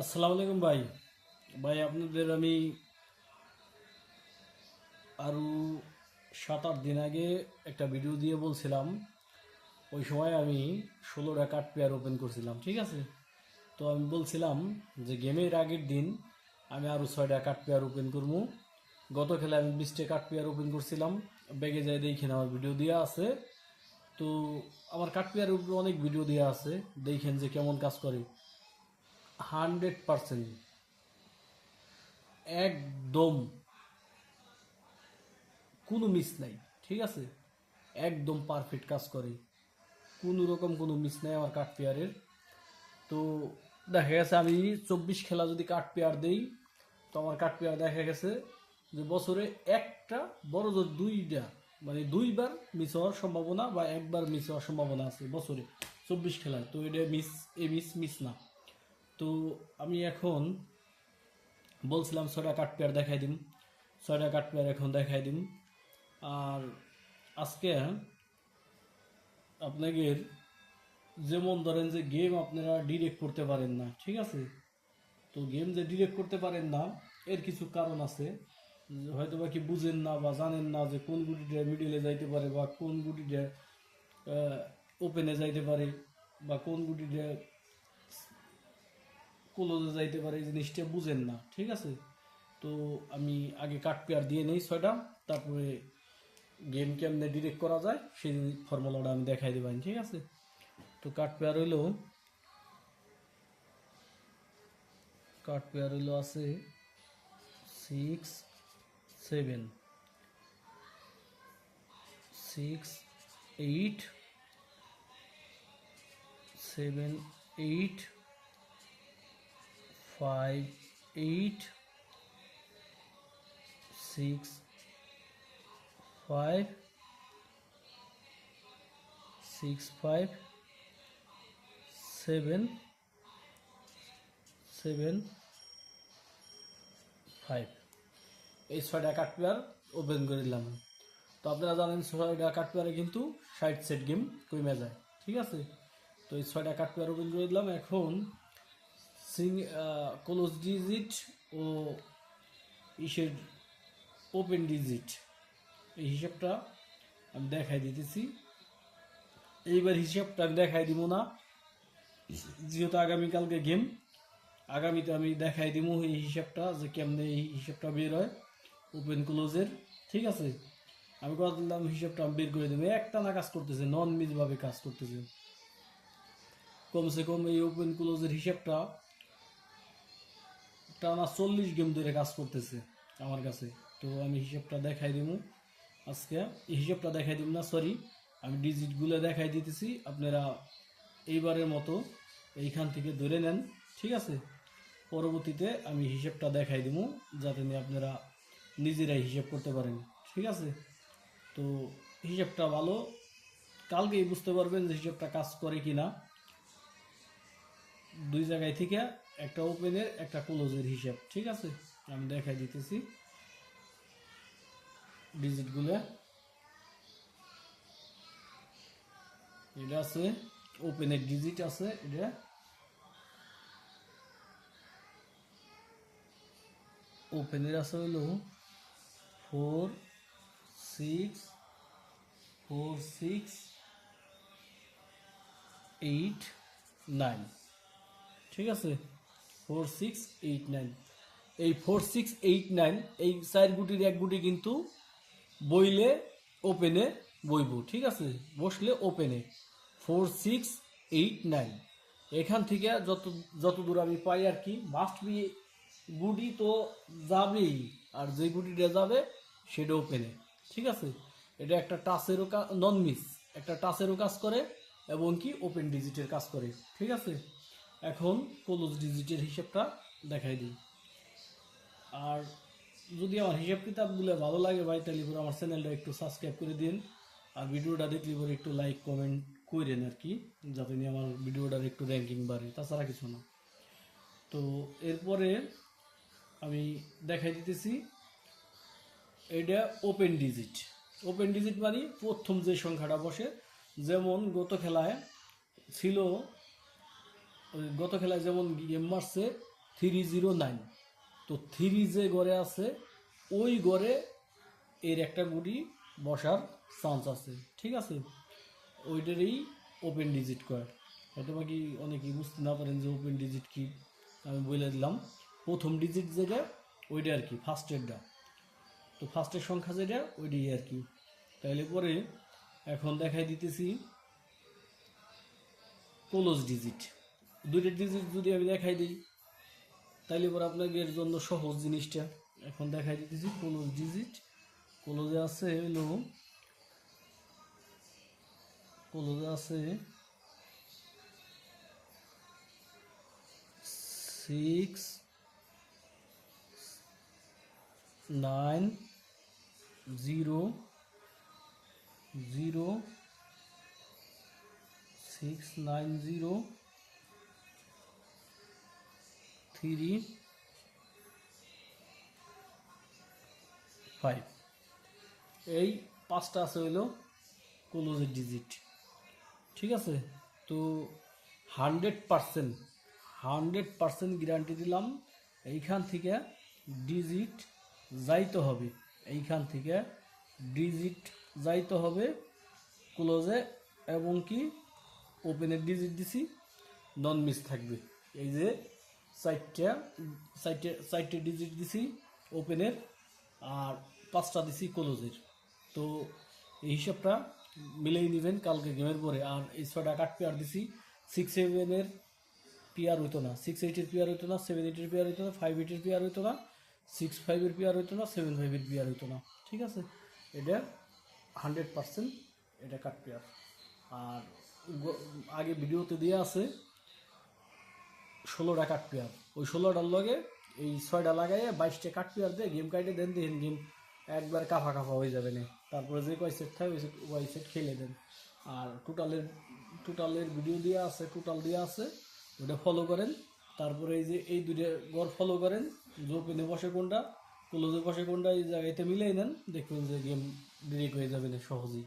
আসসালামু আলাইকুম ভাই। ভাই, আপনাদের আমি আরও সাত আট দিন আগে একটা ভিডিও দিয়ে বলছিলাম। ওই সময় আমি ষোলোটা কার্ড পেয়ার ওপেন করছিলাম, ঠিক আছে? তো আমি বলছিলাম যে গেমের আগের দিন আমি আরও ছয়টা কার্ড পেয়ার ওপেন করব। গত খেলায় আমি বিশটা কার্ড পেয়ার ওপেন করছিলাম। ব্যাগে যাই দেখেন আমার ভিডিও দেওয়া আছে। তো আমার কার্ড পেয়ারের উপরে অনেক ভিডিও দেওয়া আছে। দেখেন যে কেমন কাজ করে। Hundred percent. একদম কোনো মিস নাই, ঠিক আছে? একদম পারফেক্ট কাজ করে। কোনো রকম কোনো মিস নাই আমার কাঠ পেয়ারের। তো দেখা গেছে আমি চব্বিশ খেলা যদি কাঠ পেয়ার দেই, তো আমার কাঠ পেয়ার দেখা গেছে যে বছরে একটা, বড় জোর দুইটা মানে দুইবার মিস হওয়ার সম্ভাবনা বা একবার মিস হওয়ার সম্ভাবনা আছে বছরে, চব্বিশ খেলায়। তো এটা মিস এ মিস মিস না। তো আমি এখন বলছিলাম ছয়টা কাঠ পেয়ার দেখাই দিম। ছয়টা কাঠ পেয়ার এখন দেখাই দিম। আর আজকে আপনাদের যেমন ধরেন যে গেম আপনারা ডিরেক্ট করতে পারেন না, ঠিক আছে? তো গেম যে ডিরেক্ট করতে পারেন না, এর কিছু কারণ আছে। হয়তো বা কি বুঝেন না বা জানেন না যে কোন গুটিটা মিডিলে যাইতে পারে বা কোন গুটিটা ওপেনে যাইতে পারে বা কোন গুটিটা ক্লোজে যাইতে পারে, এই জিনিসটা বুঝেন না, ঠিক আছে? তো আমি আগে কাট পেয়ার দিয়ে নেই ছয়টা, তারপরে গেম কেমনে ডিরেক্ট করা যায়, সেই ফর্মুলাটা আমি দেখাই দেবেন ঠিক আছে? তো কাট পেয়ার হইল কাট পেয়ার হইল আছে six seven six eight seven eight five, eight, six, five six, five, seven seven five এই ছয়টা কাঠ পেয়ার ওপেন করে দিলাম। তো আপনারা জানেন ছয়টা কাঠ পেয়ারে কিন্তু ষাট সেট গেম কমে যায়। ঠিক আছে? তো এই ছয়টা কাঠ পেয়ার ওপেন করে দিলাম। এখন সিং ক্লোজ ডিজিট ও ইসের ওপেন ডিজিট। এই হিসাবটা আমি দেখাই দিতেছি। এইবার হিসাবটা আমি দেখাই দিব না। যেহেতু আগামীকালকে গেম, আগামীতে আমি দেখাই দিব এই হিসাবটা যে কেমনে এই হিসাবটা বের হয় ওপেন ক্লোজের। ঠিক আছে? আমি কথা দিলাম হিসাবটা বের করে দেবো। একটা না কাজ করতেছে নন মিজভাবে কাজ করতেছে। কমসে কম এই ওপেন ক্লোজের হিসাবটা টানা চল্লিশ গেম ধরে কাজ করতেছে আমার কাছে। তো আমি হিসাবটা দেখাই দিব আজকে এই হিসাবটা দেখাই দিব না সরি আমি ডিজিটগুলো দেখাই দিতেছি, আপনারা এইবারের মতো এইখান থেকে ধরে নেন, ঠিক আছে? পরবর্তীতে আমি হিসাবটা দেখাই দিব যাতে আপনারা নিজেরাই হিসাব করতে পারেন, ঠিক আছে? তো হিসেবটা ভালো। কালকেই বুঝতে পারবেন যে হিসাবটা কাজ করে কি না দুই জায়গায় থেকে একটা ওপেনের একটা ক্লোজের হিসাব, ঠিক আছে? আমি দেখাই দিতেছি। ডিজিটগুলো এটা আছে ওপেনের ডিজিট আছে এটা। ওপেনের আছে হলো four six four six eight nine ঠিক আছে? ফোর সিক্স এইট নাইন এই ফোর সিক্স এইট নাইন এই চার গুটির এক গুটি কিন্তু বইলে ওপেনে বইব, ঠিক আছে? বসলে ওপেনে ফোর সিক্স এইট নাইন এখান থেকে যত যত দূর আমি পাই আর কি মাস্ট বি গুটি তো যাবেই, আর যে গুটিটা যাবে সেটা ওপেনে ঠিক আছে? এটা একটা টাচেরও কাজ নন মিস একটা টাচেরও কাজ করে, এবং কি ওপেন ডিজিটের কাজ করে, ঠিক আছে? এখন ক্লোজ ডিজিটের হিসাবটা দেখাই দিই। আর যদি আমার হিসাব কিতাবগুলো ভালো লাগে ভাই, তাহলে পরে আমার চ্যানেলটা একটু সাবস্ক্রাইব করে দিন। আর ভিডিওটা দেখলে পরে একটু লাইক কমেন্ট করেন আর কি, যাতে নিয়ে আমার ভিডিওটার একটু র্যাঙ্কিং বাড়ে, তাছাড়া কিছু না। তো এরপরে আমি দেখাই দিতেছি এটা ওপেন ডিজিট ওপেন ডিজিট মানে প্রথম যে সংখ্যাটা বসে, যেমন গত খেলায় ছিল গত খেলায় যেমন গেম মারছে থ্রি জিরো নাইন তো থ্রি যে গড়ে আছে, ওই গড়ে এর একটা গুটি বসার চান্স আছে। ঠিক আছে? ওইটারই ওপেন ডিজিট কয় হয়তো বা কি অনেকেই বুঝতে না পারেন যে ওপেন ডিজিট কি, আমি বলে দিলাম। প্রথম ডিজিট যেটা, ওইটা আর কি ফার্স্টেরটা তো ফার্স্টের সংখ্যা যেটা, ওইটাই আর কি। তাইলে পরে এখন দেখাই দিতেছি ক্লোজ ডিজিট দুইটা ডিজিট যদি আমি দেখাই দিই, তাইলে পরে আপনাদের জন্য সহজ জিনিসটা এখন দেখাই দিতেছি। ক্লোজ ডিজিট ক্লোজে আছে হলো ক্লোজে আছে six nine zero zero six nine zero three, five. এই পাঁচটা আছে হইল ক্লোজের ডিজিট ঠিক আছে? তো hundred percent hundred percent guarantee দিলাম, এইখান থেকে ডিজিট যাইতে হবে। এইখান থেকে ডিজিট যাইতে হবে ক্লোজে এবং কি ওপেনের ডিজিট দিছি নন মিস থাকবে। এই যে চারটা চারটে চারটে ডিজিট দিছি ওপেনের আর পাঁচটা দিছি ক্লোজের তো এই হিসাবটা মিলেই নেবেন কালকে গেমের পরে। আর এই ছটা কাট পেয়ার দিছি সিক্স সেভেনের পেয়ার হইতো না। সিক্স এইটের পেয়ার হইতো না সেভেন এইটের পেয়ার হইতো না ফাইভ এইটের পেয়ার হইতো না সিক্স ফাইভের পেয়ার হইতো না সেভেন ফাইভের পেয়ার হইতো না। ঠিক আছে? এটা হান্ড্রেড পার্সেন্ট এটা কাট পেয়ার আর আগে ভিডিওতে দেওয়া আছে ষোলোটা কাট পেয়ার। ওই ষোলোটার লগে এই ছয়টা লাগাইয়ে বাইশটা কাট পেয়ার দিয়ে গেম কাটে দেন দেখেন গেম একবার কাফা কাফা হয়ে যাবে না। তারপরে যে কয় সেট থাকে ওই সেট সেট খেলে দেন। আর টোটালের টোটালের ভিডিও দেওয়া আছে টোটাল দেওয়া আছে ওটা ফলো করেন। তারপরে এই যে এই দুইটা গড় ফলো করেন যে ওপেনে বসে কোনটা ক্লোজে বসে কোনটা, এই জায়গাতে মিলাই নেন, দেখবেন যে গেম ডিরেক্ট হয়ে যাবে না সহজেই।